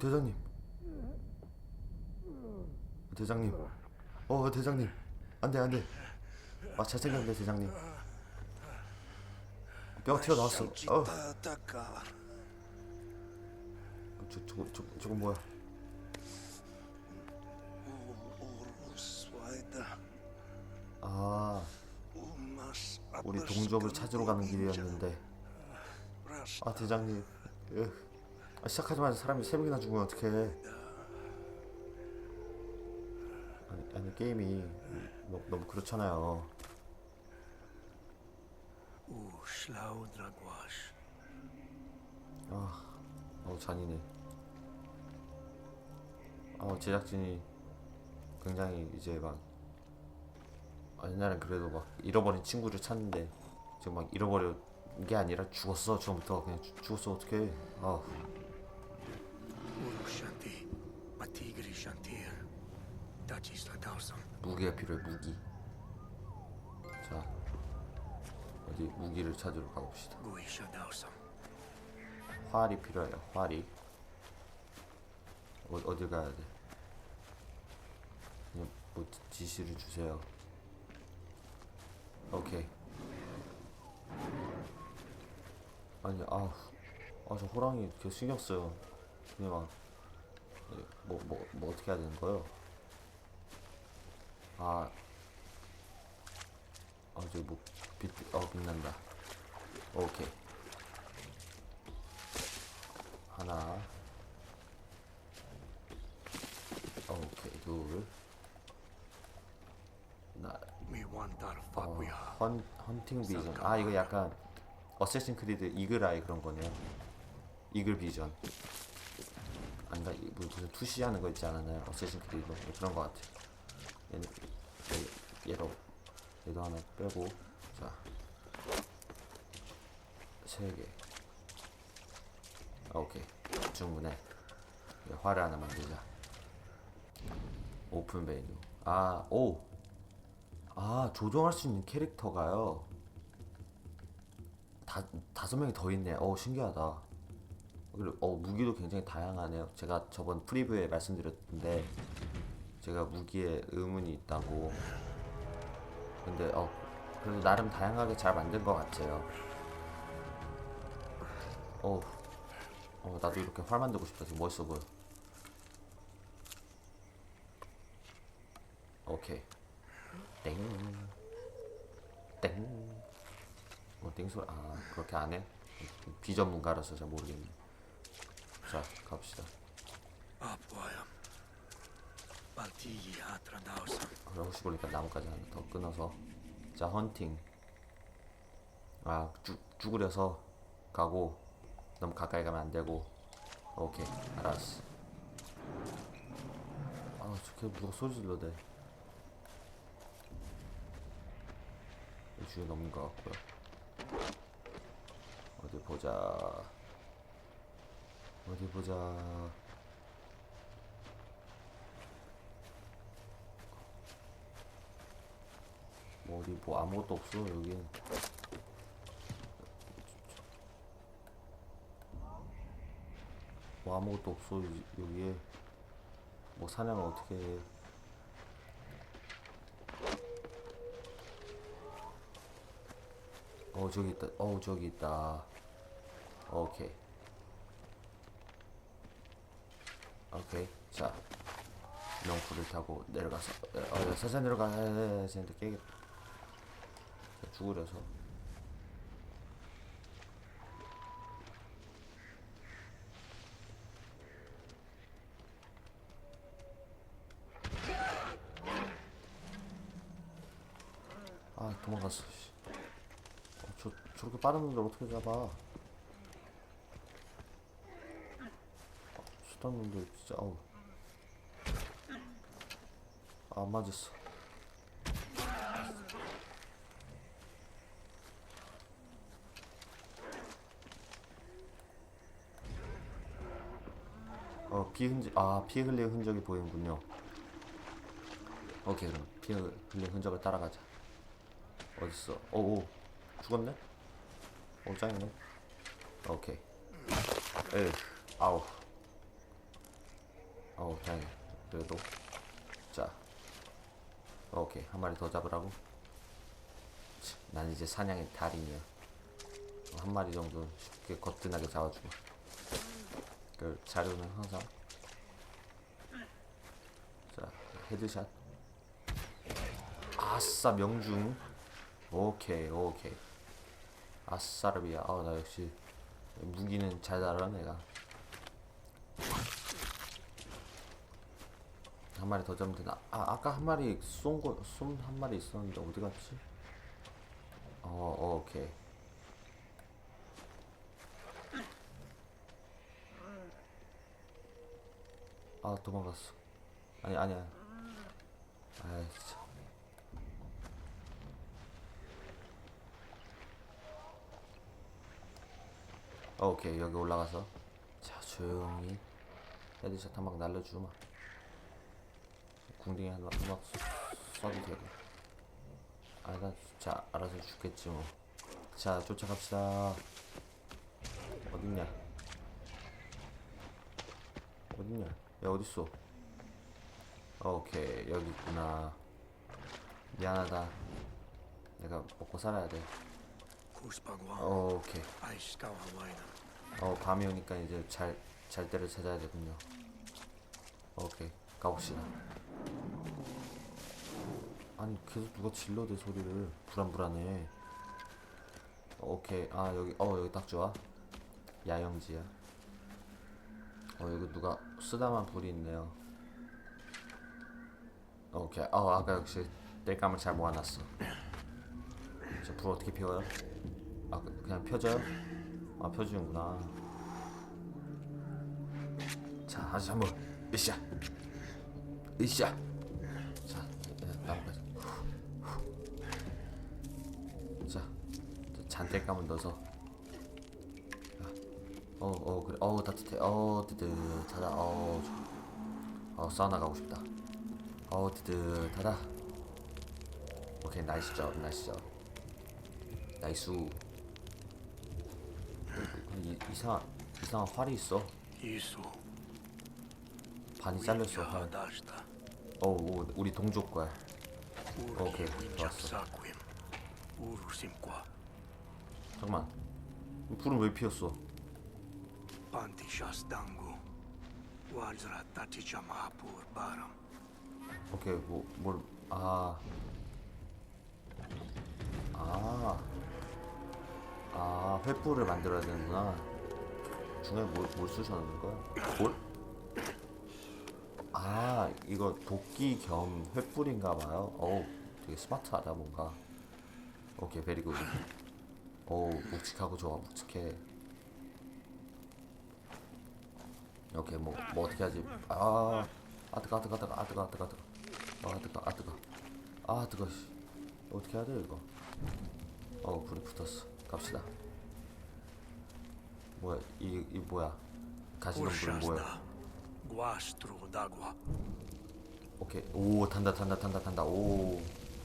대장님. 대장님. 어 대장님. 안돼 안돼. 아 잘생겼네 대장님. 뼈 튀어나왔어. 어. 저 저거 저 저거 뭐야? 아 우리 동족을 찾으러 가는 길이었는데. 아 대장님. 으. 아, 시작하자마자 사람이 세 명이나 죽으면 어떡해? 아니, 아니 게임이 너무, 너무 그렇잖아요. 아, 어 잔인해. 아 제작진이 굉장히 이제 막 아, 옛날엔 그래도 막 잃어버린 친구를 찾는데 지금 막 잃어버린 게 아니라 죽었어 처음부터 그냥 죽- 죽었어 어떡해 아 무기가 필요해 무기. 자 어디 무기를 찾으러 가봅시다. 활이 필요해요 활이. 어, 어딜 가야 돼? 그냥 뭐 지- 지시를 주세요. 오케이. 아니 아우. 아저 호랑이 계속 신경 써요. 그냥 막뭐뭐 뭐, 뭐 어떻게 해야 되는 거예요 아 아, 저기 뭐, 빛, 어, 빛난다. 오케이. 하나. 오케이, 둘. 나, 어. 헌, 헌팅 비전. 아, 이거 약간, 어쌔신 크리드 이글 아이 그런 거네요. 이글 비전. 아닌가, 이- 뭐 무슨 투시하는 거 있지 않았나요? 어쌔신 크리드. 뭐 그런 거 같아. 얘는, 얘- 얘로, 얘도 하나 빼고, 자. 세 개. 아, 오케이. 충분해. 화를 하나 만들자. 오픈 메뉴. 아, 오! 아, 조정할 수 있는 캐릭터가요. 다, 다섯 명이 더 있네. 어, 신기하다. 그리고, 어, 무기도 굉장히 다양하네요. 제가 저번 프리뷰에 말씀드렸는데, 제가 무기에 의문이 있다고. 근데, 어, 그래도 나름 다양하게 잘 만든 것 같아요. 어, 어, 나도 이렇게 활 만들고 싶다. 지금 멋있어 보여. 오케이. 땡. 땡. 어, 땡소리. 아, 그렇게 안 해? 비전문가라서 잘 모르겠네. 자, 갑시다. Baltigi Hatradausam. 그래, 혹시 모르니까 나뭇가지 하나 더 끊어서. 자, 헌팅. 아, 죽, 죽으려서 가고, 너무 가까이 가면 안 되고. 오케이, 알았어. 아, 저게 누가 소리 질러대. 이 주에 넘는 것 같고요. 어디 보자. 어디 보자. 어디 뭐 아무것도 없어 여긴 뭐 아무것도 없어 여- 여기에 뭐 사냥을 어떻게 해 어, 저기 있다. 어, 저기 있다. 오케이. 오케이. 자, 명풀을 타고 내려가서, 어, 서서 내려가. 에, 쟤한테 깨겠다. 자, 죽으려서. 아, 도망갔어. 씨. 어, 저, 저렇게 빠른 놈들 어떻게 잡아? 어, 수단 놈들 진짜, 어우. 아, 안 맞았어. 어, 피 흔적, 아, 피 흘린 흔적이 보이는군요. 오케이, 그럼 피 흘린 흔적을 따라가자. 어딨어? 오, 오, 죽었네? 오, 짱이네. 오케이. 에이, 아우. 어 다행이야 그래도 자 오케이 한 마리 더 잡으라고 치, 난 이제 사냥의 달인이야 어, 한 마리 정도 쉽게 거뜬하게 잡아주고 그 자료는 항상 자 헤드샷. 아싸 명중. 오케이 오케이. 아싸르비아. 아나 역시 무기는 잘 다뤄 내가. 한 마리 더 잡으면 되나? 아 아까 한 마리 쏜거쏜 한 마리 있었는데 어디 갔지? 어, 어 오케이 아 도망갔어. 아니 아니야. 아이 참 어, 오케이. 여기 올라가서 자 조용히 헤드샷 한방 날려주마. 궁딩이 한방 한방 쏴도 되고. 아나 자 알아서 죽겠지 뭐자 쫓아갑시다. 어딨냐? 어딨냐 야 어딨어? 어, 오케이. 여기 있구나. 미안하다. 내가 먹고 살아야 돼. 어, 오케이. 어 밤이 오니까 이제 잘, 잘 때를 찾아야 되군요. 오케이. 가봅시다. 아니 계속 누가 질러대 소리를. 불안불안해. 오케이. 아 여기 어 여기 딱 좋아. 야영지야 어 여기 누가 쓰다만 불이 있네요. 오케이. 어 아까 역시 땔감을 잘 모아놨어. 저 불 어떻게 피워요? 아 그- 그냥 펴져요? 아 펴주는구나. 자 다시 한번. 으쌰. 으쌰. 자 예, 나무까지. 자 잔대감을 넣어서 어 어 그래. 어 따뜻해. 어 뜨뜻하다. 어 좋아. 어 사우나 가고 싶다. 어 뜨뜻하다. 오케이 나이스 점 나이스 점. 나이스. 이, 이상 이상한 활이 있어. 반이 잘렸어 활. 어 오, 우리 동족 거야. 오케이, 좋았어. 잠깐만. 불은 왜 피웠어 Pantishas dangu. Wajra tatichamaapur baram. 오케이 뭐뭘아 아, 아, 횃불을 만들어야 되는구나. 중간에 뭘, 뭘 쓰셨는 거야? 돌? 아, 이거 도끼 겸 횃불인가 봐요. 어우, 되게 스마트하다, 뭔가. 오케이, 베리굿. 어우, 묵직하고 좋아, 묵직해. 오케이, 뭐, 뭐 어떻게 하지? 아, 아, 뜨거, 아, 뜨거, 아, 뜨거, 아, 뜨거, 아, 뜨거, 아, 뜨거. 아, 뜨거, 아, 뜨거. 아, 뜨거, 씨. 어떻게 해야 돼, 이거? 어 불이 붙었어 갑시다 뭐야 이, 이 뭐야 가시는 불은 뭐야. 오케이 오 탄다 탄다 탄다 탄다 오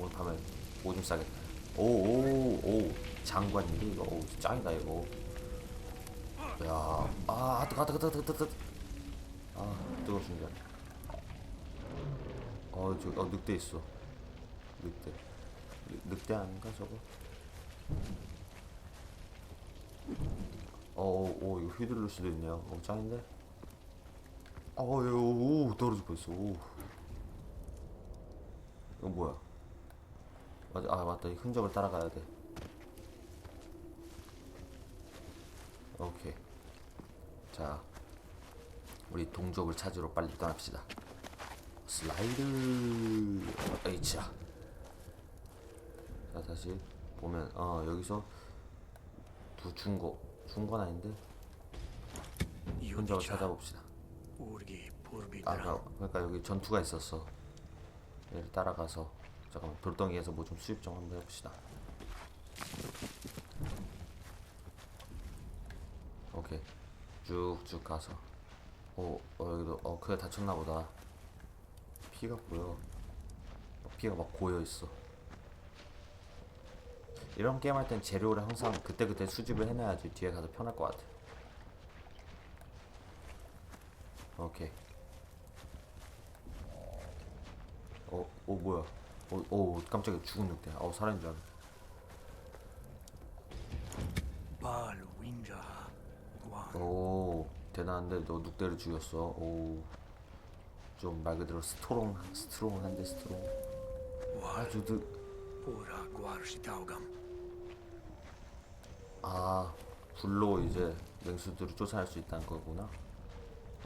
오늘 밤에 오줌 싸겠다 오오오 장관인데 이거 오 짱이다 이거 야아 뜨거 뜨거 뜨거 뜨거 뜨거 아 뜨거 중간 어저 어, 늑대 있어. 늑대. 늑- 늑대 아닌가 저거? 어오 오, 이거 휘두를 수도 있네요. 어 짱인데? 어유 오 떨어질 뻔했어. 오. 이거 뭐야? 맞아 아 맞다. 이 흔적을 따라가야 돼. 오케이. 자 우리 동족을 찾으러 빨리 떠납시다. 슬라이드. H야. 자 다시 보면 어 여기서 두 중고. 중고는 아닌데. 흔적을. 찾아봅시다. 아, 그러니까 여기 전투가 있었어. 얘를 따라가서 잠깐만 돌덩이에서 뭐 좀 수입 좀 한번 해봅시다. 오케이. 쭉쭉 가서 오 어, 여기도 어 그래 다쳤나 보다. 피가 보여. 어, 피가 막 고여 있어. 이런 게임 할 땐 재료를 항상 그때그때 수집을 해놔야지 뒤에 가서 편할 것 같아. 오케이. 어, 어 뭐야? 어, 어 깜짝이야 죽은 늑대. 어 살아있는 줄 guan. 오 대단한데 너 늑대를 죽였어. 오. 좀 말 그대로 스트롱 스트롱한데 스트롱. Wal 아주 드, ora guarsitaugam. 아 불로 이제 맹수들을 쫓아낼 수 있다는 거구나.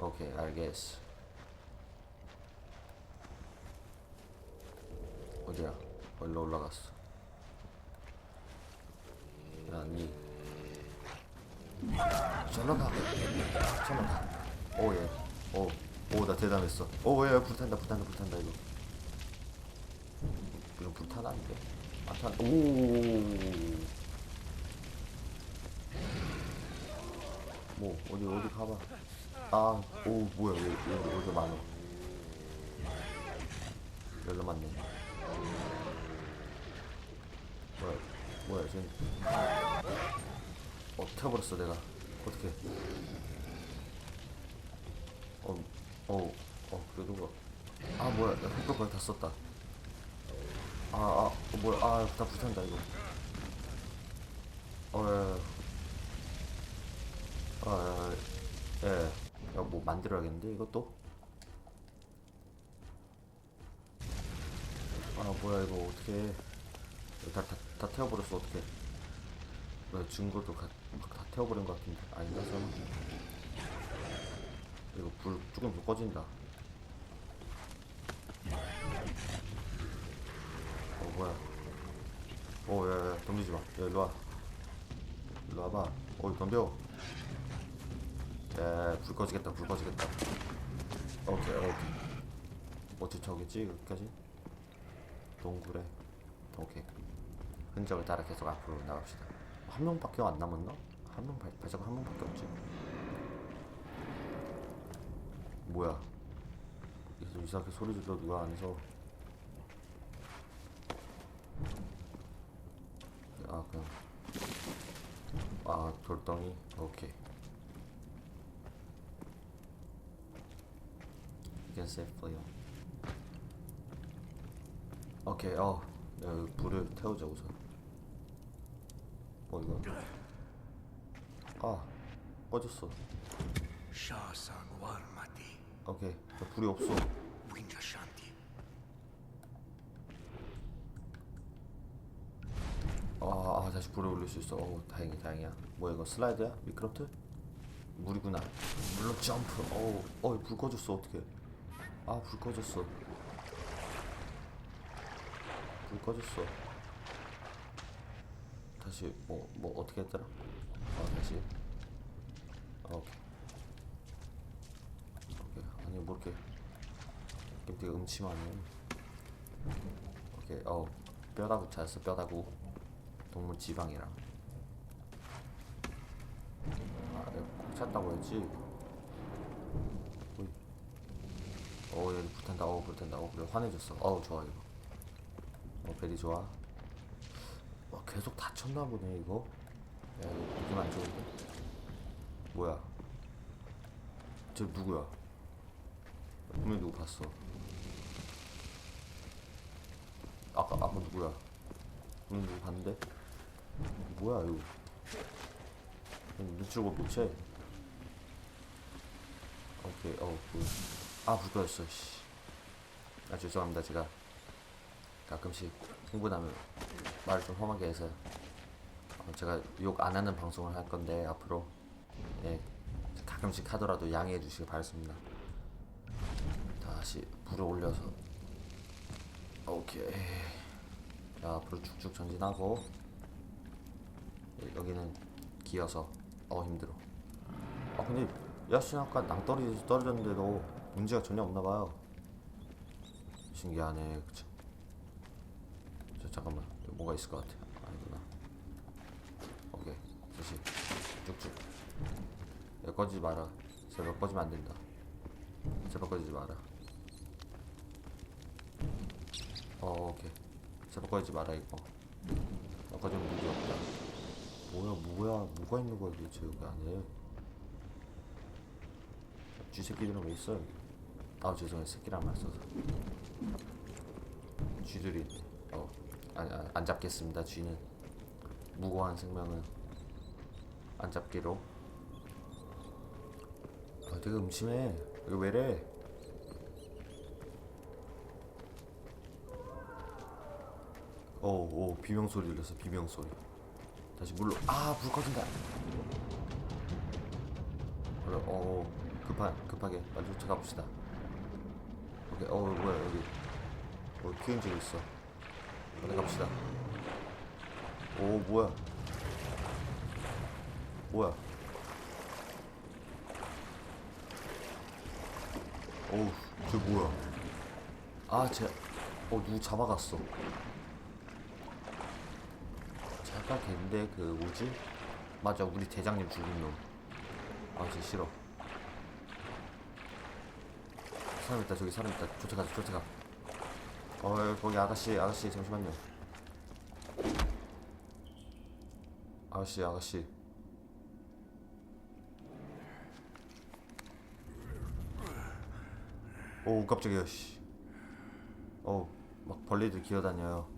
오케이 알겠어. 어디야? 어디로 올라갔어? 야니 저러 가. 저러 가. 오 예. 오. 오 나 대단했어. 오 예 불탄다 불탄다 불탄다 이거. 이거 불타나는데? 안 탄. 오. 뭐 어디 어디 가봐. 아, 오 뭐야 왜 여기 여기 많어. 열로 많네. 뭐야 뭐야 지금 어 태워버렸어 내가 어떻게? 어, 어, 어 그래도 뭐. 아 뭐야 나 흑벽 거의 다 썼다. 아, 아, 어, 뭐야, 아, 다 불탄다, 이거. 어, 야, 야. 아, 예. 야, 뭐 만들어야겠는데 이것도? 아, 뭐야 이거 어떻게? 다, 다, 다 태워버렸어 어떻게? 왜 증거도 가, 다 태워버린 것 같은데 아닌가 설마? 이거 불 조금 불 꺼진다. 어 뭐야? 어, 야, 야, 덤비지 마. 야, 일로 와봐. 어이, 덤벼. 야, 불 꺼지겠다, 불 꺼지겠다. 오케이, 오케이. 어떻게 저겠지, 여기까지? 동굴에. 오케이. 흔적을 따라 계속 앞으로 나갑시다. 한 명밖에 안 남았나? 한 명, 발- 발자국 한 명밖에 없지. 뭐야? 계속 이상하게 소리 질러 누가 안에서. 아, 그냥. 아, 돌덩이? 오케이. You can. 오케이, 어. 불을 태우자, 우선. 어, 이거. 아, 꺼졌어. 오케이. 야, 불이 없어. 아, 아, 다시 불을 올릴 수 있어. 어, 다행이, 다행이야. 뭐야, 이거 슬라이드야? 미끄럼틀? 물이구나. 물로 점프. 어우, 어, 불 꺼졌어. 어떻게? 아, 불 꺼졌어. 불 꺼졌어. 다시 뭐, 뭐 어떻게 했더라? 아, 다시. 아, 오케이. 오케이. 아니, 뭐 이렇게. 되게 음침하네. 오케이. 어, 뼈다구 찾았어. 뼈다구. 동물 지방이랑. 아, 내가 꼭 찾다고 했지. 어이. 어, 여기 불탄다. 어, 불탄다. 어, 그래. 화내줬어. 어우, 좋아, 이거. 어, 베리 좋아. 와, 계속 다쳤나 보네, 이거. 야, 이거 느낌 안 좋은데? 뭐야? 저 누구야? 분명히 누구 봤어. 아까, 아까 누구야? 분명히 누구 봤는데? 뭐야, 이거. 눈치를 못 채. 오케이, 어, 불. 아, 불 꺼졌어, 씨. 아, 죄송합니다, 제가. 가끔씩 흥분하면 말을 좀 험하게 해서 어, 제가 욕 안 하는 방송을 할 건데 앞으로 예 가끔씩 하더라도 양해해 주시기 바랍니다. 다시 불을 올려서 오케이 자 앞으로 쭉쭉 전진하고 예, 여기는 기어서 어 힘들어. 아 근데 야씨 아까 낭떠러지 떨어졌는데도 문제가 전혀 없나 봐요. 신기하네, 그쵸? 저 잠깐만 뭐가 있을 것 같아. 아니구나. 오케이 다시 쭉쭉. 야 꺼지지 마라. 제발 꺼지면 안 된다. 제발 꺼지지 마라. 어 오케이. 제발 꺼지지 마라 이거. 아, 꺼지면 무기 없다. 뭐야 뭐야 뭐가 있는 거야 도대체 여기 안에. 쥐새끼들은 왜 있어 여기? 아 죄송해요 새끼란 말 써서. 쥐들이 어, 안, 안, 안 잡겠습니다 쥐는. 무고한 생명은 안 잡기로. 아 되게 음침해. 이거 왜래? 오오 비명 소리 들렸어 비명 소리. 다시 물로 아불 꺼진다. 그래 어 급한 급하게 빨리 쫓아가 봅시다. 오케이 어 뭐야 여기. 어 기행지고 있어 빨리 갑시다. 오 뭐야? 뭐야? 어우 저 뭐야? 아쟤어 누구 잡아갔어. 잠깐 걔인데 그 뭐지? 맞아 우리 대장님 죽인 놈 아쟤 싫어. 사람 있다 저기 사람 있다. 쫓아가자 쫓아가 어 거기 아가씨 아가씨 잠시만요. 아가씨 아가씨. 오 깜짝이야 씨. 어우 막 벌레들 기어다녀요